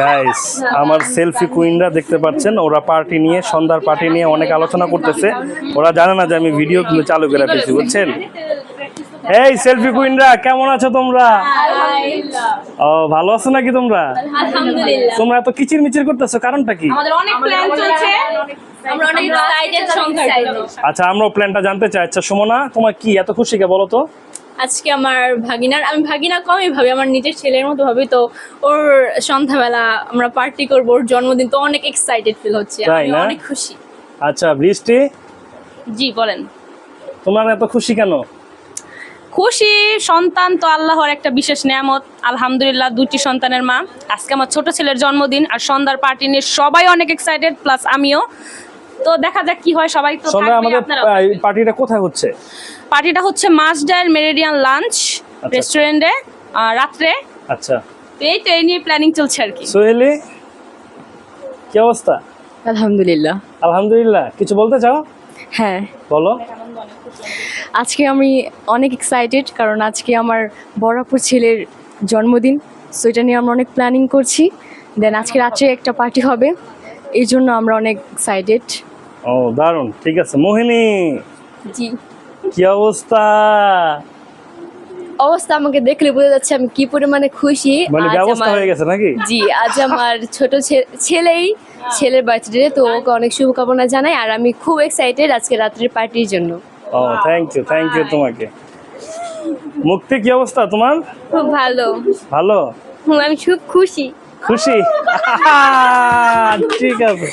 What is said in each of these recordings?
Guys আমার selfie কুইনরা দেখতে পাচ্ছেন ওরা পার্টি নিয়ে সন্ধ্যার পার্টি নিয়ে অনেক আলোচনা করতেছে। ওরা জানে না যে আমি ভিডিও কিন্তু চালু করে ফেলছি বুঝছেন? এই সেলফি কুইনরা কেমন আছো তোমরা? ও ভালো আছো নাকি তোমরা? আলহামদুলিল্লাহ। তোমরা এত কিচির মিচির করতেছো কারণটা কি? আমাদের অনেক প্ল্যান চলছে। আমরা অনেক এক্সাইটেড সংখ্যার জন্য আচ্ছা আমরাও প্ল্যানটা জানতে চাই। আচ্ছা সুমনা তোমার কি এত খুশি কে বলো তো? আজকে আমার ভাগিনার আমি ভাগিনা কমই ভাবি আমার নিজের ছেলের মতো ভাবি তো ওর সন্ধ্যাবেলা আমরা পার্টি করব ওর জন্মদিন তো অনেক এক্সাইটেড ফিল হচ্ছে আমি অনেক খুশি। আচ্ছা বৃষ্টি? জি বলেন। তোমার এত খুশি কেন? খুশি সন্তান তো আল্লাহর একটা বিশেষ নিয়ামত। আলহামদুলিল্লাহ দুটি সন্তানের মা। আজকে আমার ছোট ছেলের জন্মদিন আর সন্ধ্যার পার্টি নিয়ে সবাই অনেক এক্সাইটেড প্লাস আমিও। তো দেখা যাক কি হয় সবাই তো আমাদের। পার্টিটা কোথায় হচ্ছে? পার্টিটা হচ্ছে মাস ডায়াল মেরিডিয়ান লাঞ্চ রেস্টুরেন্টে আর রাত্রে। আচ্ছা। তো এই তো এই নিয়ে প্ল্যানিং চলছে আর কি। সোহেলি কি অবস্থা? আলহামদুলিল্লাহ। আলহামদুলিল্লাহ। কিছু বলতে চাও? হ্যাঁ। বলো। আজকে আমি অনেক এক্সাইটেড কারণ আজকে আমার বড়াপুর ছেলের জন্মদিন সো এটা নিয়ে আমরা অনেক প্ল্যানিং করছি। দেন আজকে রাত্রে একটা পার্টি হবে এই জন্য আমরা অনেক এক্সাইটেড ও দারুণ। ঠিক আছে মোহিনী। জি। কি অবস্থা? অবস্থা আমাকে দেখলে বোঝা যাচ্ছে আমি কি পরিমাণে খুশি। মানে ব্যবস্থা হয়ে গেছে নাকি? জি আজ আমার ছোট ছেলেই ছেলের বার্থডে তো ওকে অনেক শুভকামনা জানাই আর আমি খুব এক্সাইটেড আজকে রাত্রের পার্টির জন্য। ও থ্যাংক ইউ থ্যাংক ইউ তোমাকে। মুক্তি কি অবস্থা তোমার? খুব ভালো। ভালো? আমি খুব খুশি। খুশি? ঠিক আছে।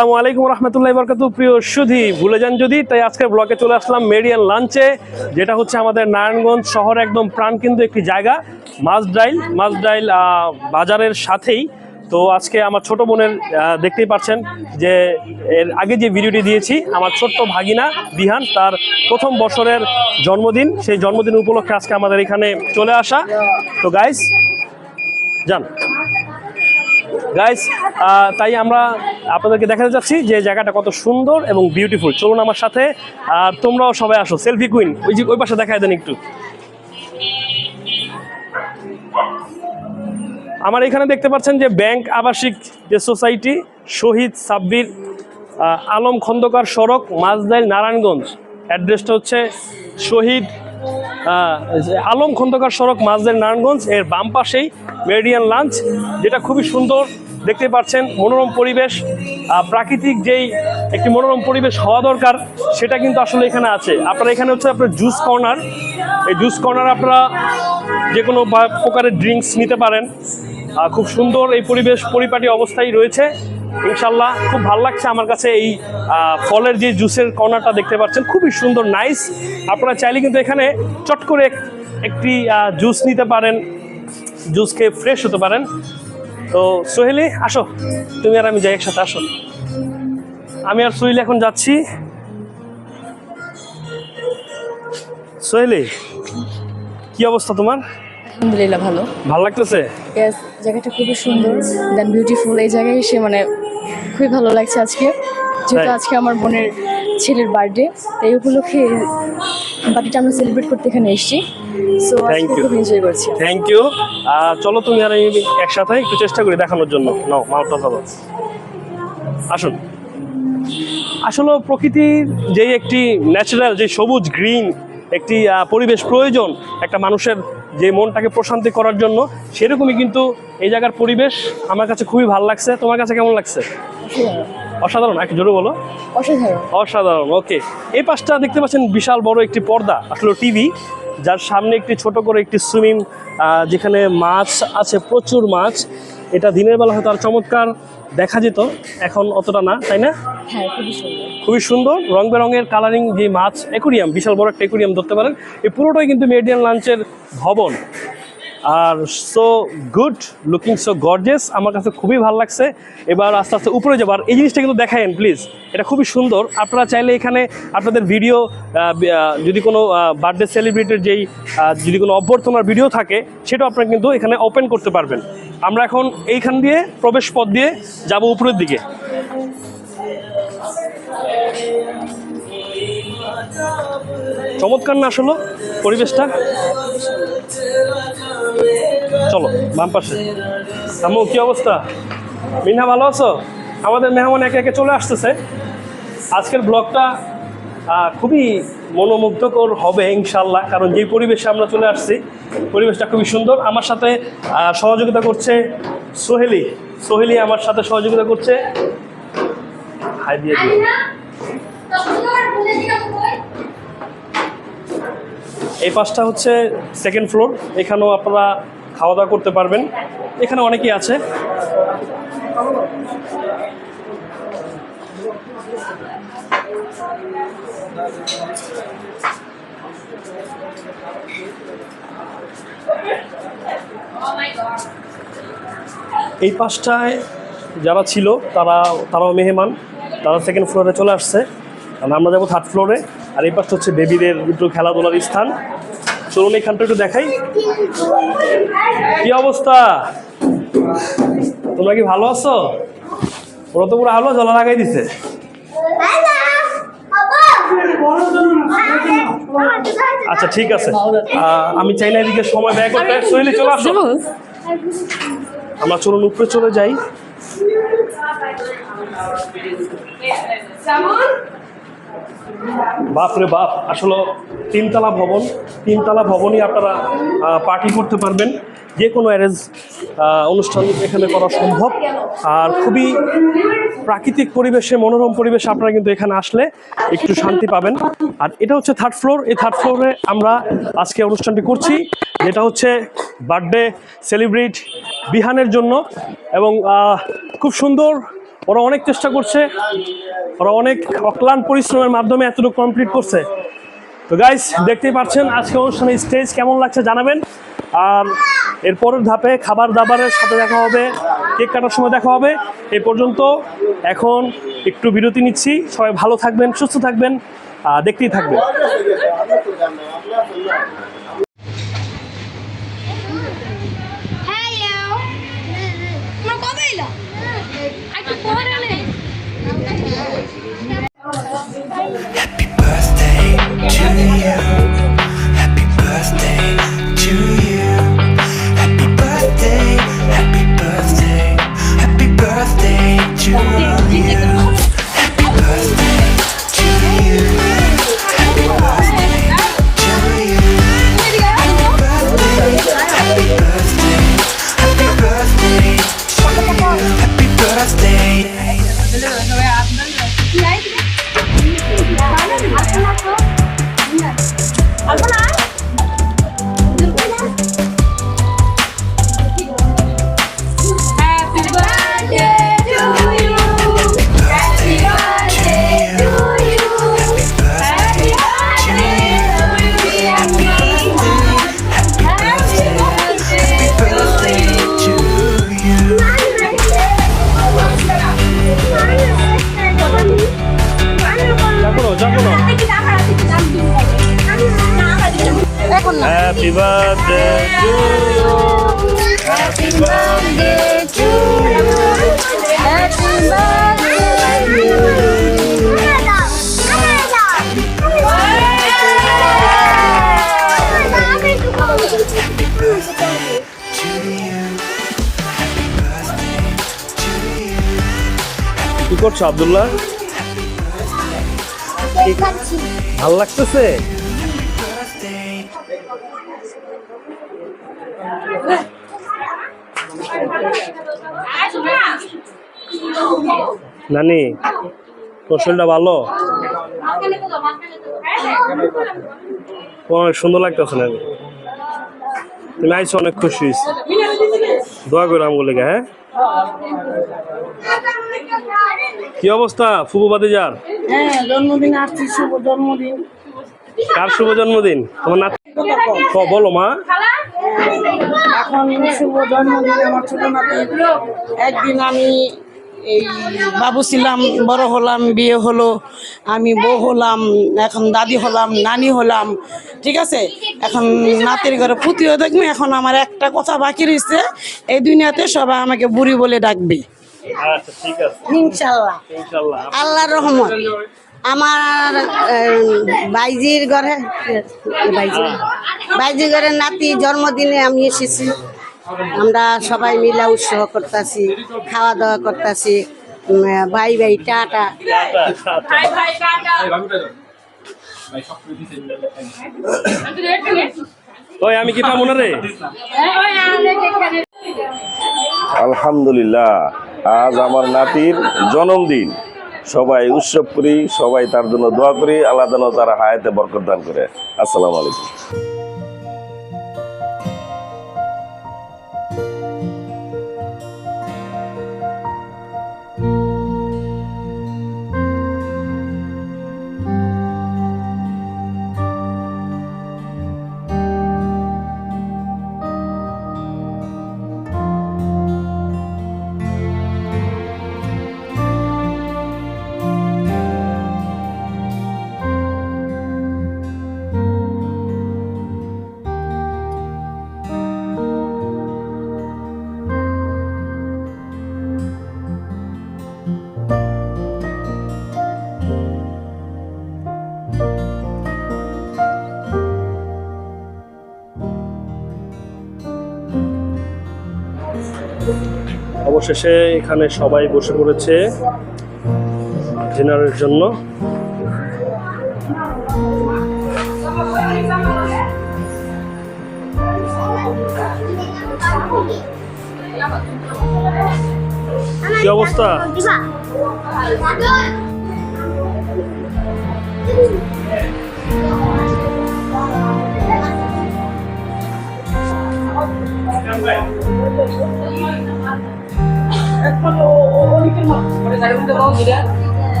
আসসালামু আলাইকুম রহমতুল্লাহ বরকাতু প্রিয় সুধি, ভুলে যান যদি, তাই আজকে ব্লকে চলে আসলাম মেরিয়ান লাঞ্চে যেটা হচ্ছে আমাদের নারায়ণগঞ্জ শহর একদম প্রাণকেন্দ্র একটি জায়গা মাছডাইল মাছডাইল বাজারের সাথেই। তো আজকে আমার ছোট বোনের দেখতেই পাচ্ছেন যে এর আগে যে ভিডিওটি দিয়েছি, আমার ছোট্ট ভাগিনা বিহান, তার প্রথম বছরের জন্মদিন। সেই জন্মদিন উপলক্ষে আজকে আমাদের এখানে চলে আসা। তো গাইস যান। গাইস তাই আমরা আপনাদেরকে দেখাতে যাচ্ছি যে জায়গাটা কত সুন্দর এবং বিউটিফুল চলুন আমার সাথে আর তোমরাও সবাই আসো। সেলফি কুইন ওই যে, ওই পাশে দেখায় দেন একটু। আমার এখানে দেখতে পাচ্ছেন যে ব্যাংক আবাসিক যে সোসাইটি, শহীদ সাব্বির আলম খন্দকার সড়ক মাছদাইল নারায়ণগঞ্জ। অ্যাড্রেসটা হচ্ছে শহীদ আলম খন্দকার সড়ক মাছদাইল নারায়ণগঞ্জ, এর বাম পাশেই মেরিডিয়ান লাঞ্চ, যেটা খুবই সুন্দর, দেখতে পাচ্ছেন, মনোরম পরিবেশ প্রাকৃতিক যেই একটি মনোরম পরিবেশ হওয়া দরকার, সেটা কিন্তু আসলে এখানে আছে। আপনারা এখানে হচ্ছে আপনার জুস কর্নার, এই জুস কর্নার আপনারা যে কোনো প্রকারের ড্রিঙ্কস নিতে পারেন। খুব সুন্দর এই পরিবেশ, পরিপাটি অবস্থায় রয়েছে। ইনশাল্লাহ খুব ভালো লাগছে আমার কাছে এই ফলের যে জুসের কর্নারটা দেখতে পাচ্ছেন। খুবই সুন্দর নাইস আপনারা চাইলে কিন্তু এখানে চট করে একটি জুস নিতে পারেন। জুস খেয়ে ফ্রেশ হতে পারেন। তো সোহেলি, আসো। তুমি আর আমি যাই একসাথে, আসো। আমি আর সোহেলি এখন যাচ্ছি। সোহেলি, কি অবস্থা তোমার? আলহামদুলিল্লাহ ভালো। ভালো লাগতেছে? Yes, জায়গাটা খুবই সুন্দর দেন বিউটিফুল এই জায়গায় এসে মানে খুবই ভালো লাগছে আজকে। যেহেতু আজকে আমার বোনের ছেলের বার্থডে এই উপলক্ষে পার্টিটা আমরা সেলিব্রেট করতে এখানে এসেছি। সো Thank ইউ এনজয় করছি। থ্যাংক ইউ চলো তুমি আর আমি একসাথে একটু চেষ্টা করি দেখানোর জন্য। নাও মালটা যাব আসুন। আসলে প্রকৃতির যে একটি ন্যাচারাল যে সবুজ গ্রিন একটি পরিবেশ প্রয়োজন একটা মানুষের যে মনটাকে প্রশান্তি করার জন্য সেরকমই কিন্তু এই জায়গার পরিবেশ আমার কাছে খুবই ভালো লাগছে। তোমার কাছে কেমন লাগছে? অসাধারণ। একটু জোরে বলো। অসাধারণ। অসাধারণ ওকে এই পাশটা দেখতে পাচ্ছেন বিশাল বড় একটি পর্দা আসলে টিভি যার সামনে একটি ছোট করে একটি সুইমিং যেখানে মাছ আছে প্রচুর মাছ। এটা দিনের বেলা হয়তো আর চমৎকার দেখা যেত এখন অতটা না তাই না? হ্যাঁ খুবই সুন্দর। রং বেরঙের কালারিং যে মাছ একুরিয়াম বিশাল বড় একটা একুরিয়াম ধরতে পারেন। এই পুরোটাই কিন্তু মেডিয়ান লাঞ্চের ভবন। আর so good looking so gorgeous আমার কাছে খুবই ভালো লাগছে। এবার আস্তে আস্তে উপরে যাবার এই জিনিসটা কিন্তু দেখায়েন প্লিজ এটা খুবই সুন্দর। আপনারা চাইলে এখানে আপনাদের ভিডিও যদি কোনো বার্থডে সেলিব্রেটের যেই যদি কোনো অভ্যর্থনার ভিডিও থাকে, সেটাও আপনারা কিন্তু এখানে ওপেন করতে পারবেন। আমরা এখন এইখান দিয়ে প্রবেশ পথ দিয়ে যাব উপরের দিকে। চমৎকার না আসলো পরিবেশটা? চলো, বাম পাশে। আম্মু কি অবস্থা? মিনহা, ভালো আছো? আমাদের মেহমান একে একে চলে আসতেছে। আজকের ব্লগটা খুবই মনোমুগ্ধকর হবে ইনশাল্লাহ কারণ যেই পরিবেশে আমরা চলে আসছি, পরিবেশটা খুবই সুন্দর। আমার সাথে সহযোগিতা করছে সোহেলি। সোহেলি আমার সাথে সহযোগিতা করছে। হাই, দিয়ে এই পাশটা হচ্ছে সেকেন্ড ফ্লোর এখানেও আপনারা খাওয়া দাওয়া করতে পারবেন। এখানে অনেকেই আছে। এই পাশটায় যারা ছিল, তারা, তারাও মেহমান। তারা সেকেন্ড ফ্লোরে চলে আসছে। আমরা যাব থার্ড ফ্লোরে আর এই পাশটা হচ্ছে বেবিদের একটু খেলাধুলার স্থান। চলুন এখানটা একটু দেখাই। কি অবস্থা? তোমরা কি ভালো আছো? ওরা তো পুরো আলো জলা লাগাই দিছে। আচ্ছা ঠিক আছে। আমি চাই না এদিকে সময় ব্যয় করতে। শৈলী চলে আসো। আমরা চলুন উপরে চলে যাই। বাপ রে বাপ, আসলে তিনতলা ভবন, তিনতলা ভবনই আপনারা পার্টি করতে পারবেন। যে কোনো অ্যারেঞ্জ অনুষ্ঠান এখানে করা সম্ভব। আর খুবই প্রাকৃতিক পরিবেশে, মনোরম পরিবেশে আপনারা কিন্তু এখানে আসলে একটু শান্তি পাবেন। আর এটা হচ্ছে থার্ড ফ্লোর এই থার্ড ফ্লোরে আমরা আজকে অনুষ্ঠানটি করছি, যেটা হচ্ছে বার্থডে সেলিব্রেট বিহানের জন্য। এবং খুব সুন্দর ওরা অনেক চেষ্টা করছে, ওরা অনেক অক্লান পরিশ্রমের মাধ্যমে এতটুকু কমপ্লিট করছে। তো গাইস দেখতেই পাচ্ছেন আজকে অনুষ্ঠানের স্টেজ কেমন লাগছে জানাবেন। আর এর পরের ধাপে খাবার দাবারের সাথে দেখা হবে, কেক কাটার সময় দেখা হবে। এই পর্যন্ত এখন একটু বিরতি নিচ্ছি। সবাই ভালো থাকবেন, সুস্থ থাকবেন দেখতেই থাকবেন। কি করছ আব্দুল্লাহ ভালো লাগতেছে নানি শরীরটা ভালো সুন্দর লাগতেছে না তুমি আইসো অনেক খুশি। হয়েছি দোয়া করে আমি বলে হ্যাঁ? কি অবস্থা ফুবু বাদে যার জন্মদিন আসছি শুভ জন্মদিন। কার শুভ জন্মদিন? তোমার নাতি? বলো মা। এখন শুভ জন্মদিন আমার ছোট নাতি। একদিন আমি এই বাবু ছিলাম বড় হলাম বিয়ে হলো আমি বউ হলাম এখন দাদি হলাম নানি হলাম ঠিক আছে? এখন নাতির ঘরে পুঁতিও দেখবে এখন আমার একটা কথা বাকি রয়েছে এই দুনিয়াতে সবাই আমাকে বুড়ি বলে ডাকবে। আচ্ছা ইনশাল্লাহ। আল্লাহর রহমত। আমার বাইজির ঘরে বাইজি বাইজির ঘরে নাতি জন্মদিনে আমি এসেছি। আমরা সবাই মিলে উৎসব করতেছি খাওয়া দাওয়া করতেছি বাই বাই টাটা। ওই আমি কি পাবো না রে? আলহামদুলিল্লাহ আজ আমার নাতির জন্মদিন। সবাই উৎসব করি সবাই তার জন্য দোয়া করি আল্লাহ যেন তার হায়াতে বরকত দান করে। আসসালামু আলাইকুম। অবশেষে এখানে সবাই বসে পড়েছে ডিনারের জন্য। কি অবস্থা?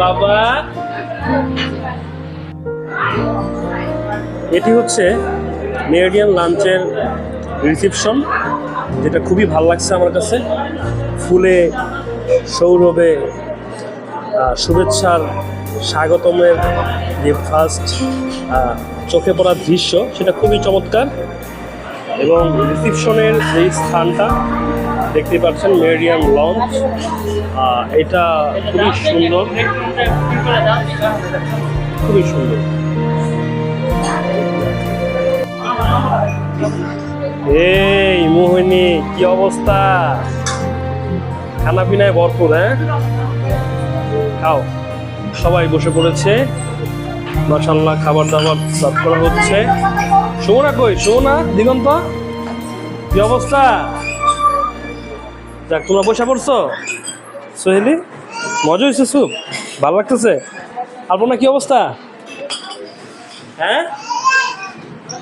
বাবা। এটি হচ্ছে মেরিডিয়ান লাঞ্চের রিসিপশন, যেটা খুবই ভালো লাগছে আমার কাছে। ফুলে, সৌরভে শুভেচ্ছার স্বাগতমের যে ফার্স্ট চোখে পড়ার দৃশ্য, সেটা খুবই চমৎকার। এবং রিসিপশনের যে স্থানটা, দেখতে পাচ্ছেন মেরিডিয়ান লঞ্চ। এটা খুবই সুন্দর। খুবই সুন্দর। এই মোহিনী, কি অবস্থা? খানা পিনায় ভরপুর হ্যাঁ? খাও। সবাই বসে পড়েছে। মাসাল্লাহ খাবার দাবার সার্ভ করা হচ্ছে। সুমনা কই সুমনা দিগন্ত। কি অবস্থা? যাক তোমরা বসে পড়ছো? সোহেলি মজা হয়েছে সুপ ভালো লাগতেছে? আলপনা কি অবস্থা? হ্যাঁ?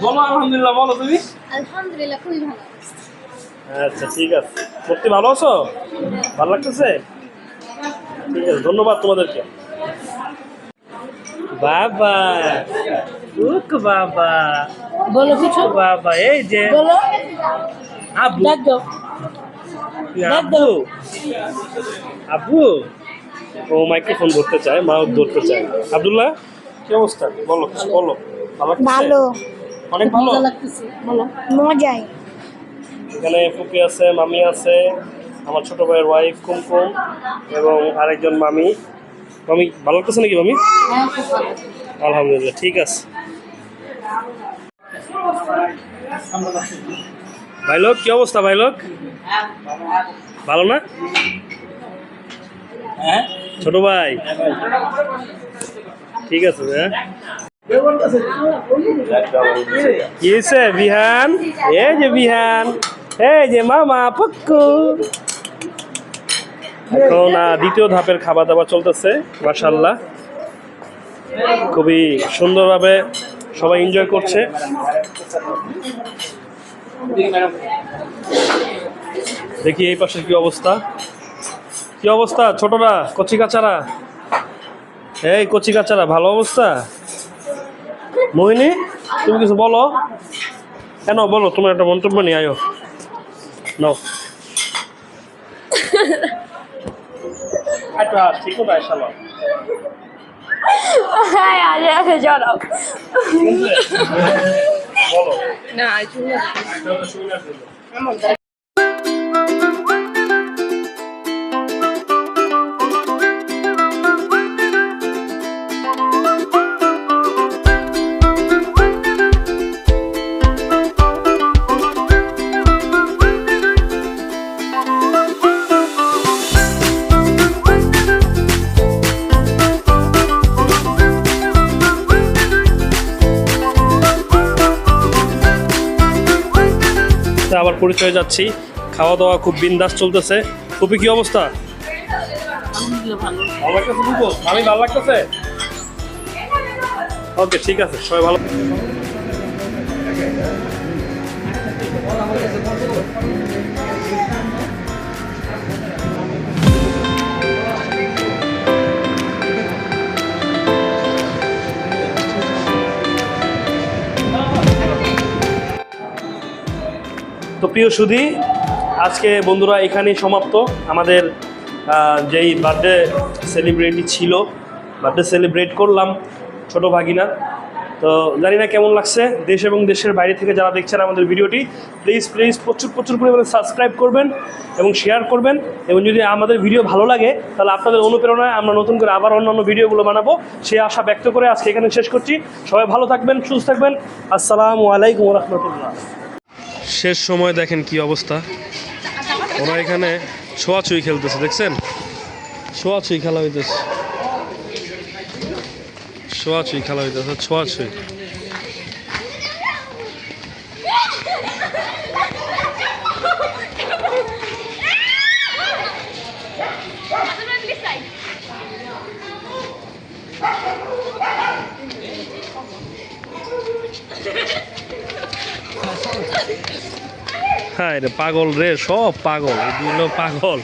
বলো আলহামদুলিল্লাহ বলো তুমি। আলহামদুলিল্লাহ খুবই ভালো। আচ্ছা ঠিক আছে। সত্যি ভালো আছো? ভালো লাগতেছে? ঠিক আছে ধন্যবাদ তোমাদেরকে। বাবা বাবা। বলো কিছু? বাবা এই যে বলো। আবু। ডাক দাও। আবু। আবু? ও মাইক্রোফোন ধরতে চায় মা ধরতে চায়। আব্দুল্লাহ? কি অবস্থা? বলো কিছু বলো। ভালো ভালো। অনেক ভালো? লাগতেছে বলো। মজাই। এখানে ফুপি আছে মামি আছে আমার ছোট ভাইয়ের ওয়াইফ কুমকুম এবং আরেকজন মামি। মামি ভালো লাগতেছে নাকি মামি? আলহামদুলিল্লাহ ঠিক আছে। ভাইলোক, কি অবস্থা ভাইলোক? ভালো না? ছোট ভাই। ঠিক আছে হ্যাঁ। কি বিহান? এই যে বিহান, এই যে মামা পক্কু। এখন দ্বিতীয় ধাপের খাবার দাবার চলতেছে মাসাল্লাহ খুবই সুন্দরভাবে সবাই এনজয় করছে। দেখি এই পাশের কি অবস্থা। কি অবস্থা? ছোটরা কচি কাচারা এই কচি কাচারা ভালো অবস্থা? মোহিনী তুমি কিছু বলো। কেন বলো তোমার একটা মন্তব্য নিয়ে আয়ো। নাও। একটা ঠিক মতো আসালাম হ্যাঁ আজ আছে জড়াও বলো না তা হয়ে পরিচয় যাচ্ছি। খাওয়া দাওয়া খুব বিন্দাস চলতেছে। খুবই কি অবস্থা? ভালো। লাগতেছে বুবু আমি ভালো লাগতেছে? ওকে ঠিক আছে সবাই ভালো তো প্রিয় সুধী, আজকে বন্ধুরা এখানেই সমাপ্ত। আমাদের যেই বার্থডে সেলিব্রিটি ছিল বার্থডে সেলিব্রেট করলাম ছোট ভাগিনা। তো জানি না কেমন লাগছে, দেশ এবং দেশের বাইরে থেকে যারা দেখছেন আমাদের ভিডিওটি প্লিজ প্লিজ প্রচুর প্রচুর পরিমাণে সাবস্ক্রাইব করবেন এবং শেয়ার করবেন। এবং যদি আমাদের ভিডিও ভালো লাগে, তাহলে আপনাদের অনুপ্রেরণায় আমরা নতুন করে আবার অন্যান্য ভিডিওগুলো বানাবো। সেই আশা ব্যক্ত করে আজকে এখানে শেষ করছি। সবাই ভালো থাকবেন, সুস্থ থাকবেন। আসসালামু আলাইকুম রহমতুল্লাহ। শেষ সময় দেখেন কি অবস্থা। ওরা এখানে ছোঁয়াছুঁই খেলতেছে, দেখছেন? ছোঁয়াছুঁই খেলা হইতেছে। ছোঁয়াছুঁই খেলা হইতেছে, ছোঁয়াছুঁই। হ্যাঁ পাগল রে, সব পাগল এগুলো পাগল।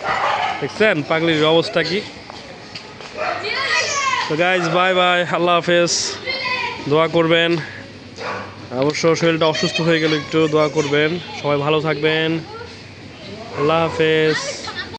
দেখছেন? পাগলির অবস্থা কি? তো গাইজ বাই বাই আল্লাহ হাফেজ। দোয়া করবেন। অবশ্য শরীরটা অসুস্থ হয়ে গেলে একটু, দোয়া করবেন। সবাই ভালো থাকবেন। আল্লাহ হাফেজ।